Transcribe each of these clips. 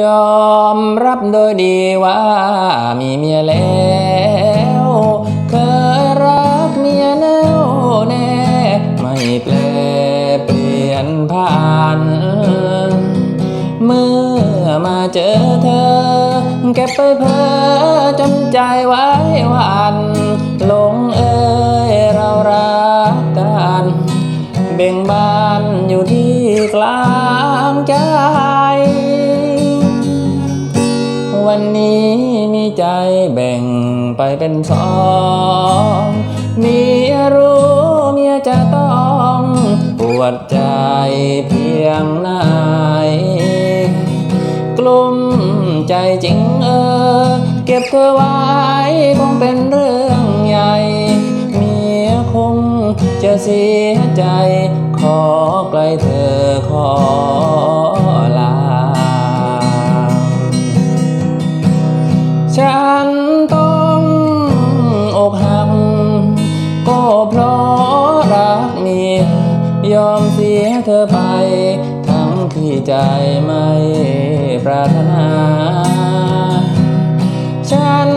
ยอมรับโดยดีว่ามีเมียแล้ว เคยรักเมียแน่วแน่ ไม่แปลเปลี่ยนผ่าน เมื่อมาเจอเธอ เก็บไปเพ้อจนใจไว้วันหลงเอ่ยเรารักกัน เบ่งบานอยู่ที่กลาง มีใจแบ่งไปเป็นสองเมียรู้เมียจะต้องปวดใจเพียงไหนกลุ้มใจจริงเออ เก็บเธอไว้คงเป็นเรื่องใหญ่เมียคงจะเสียใจ ขอไกลเธอขอ ยอมเสียเธอไป ทั้งที่ใจไม่ปรารถนา ฉัน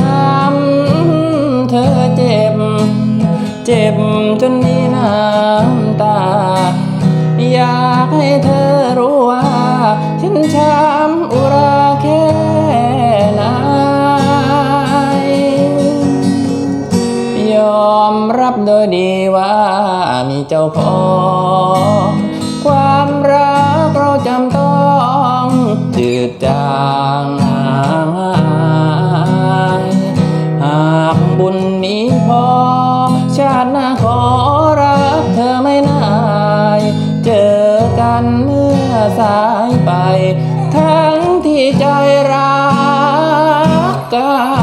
ทำเธอเจ็บ เจ็บจนมีน้ำตา อยากให้เธอรู้ว่า ฉันช้ำอุรา โดยดีว่ามีเจ้าของความรักเราจำต้องจืดจางหางหากบุญนี้พอ ชาติหน้าขอรักเธอไม่นาย เจอกันเมื่อสายไป ทั้งที่ใจรักก็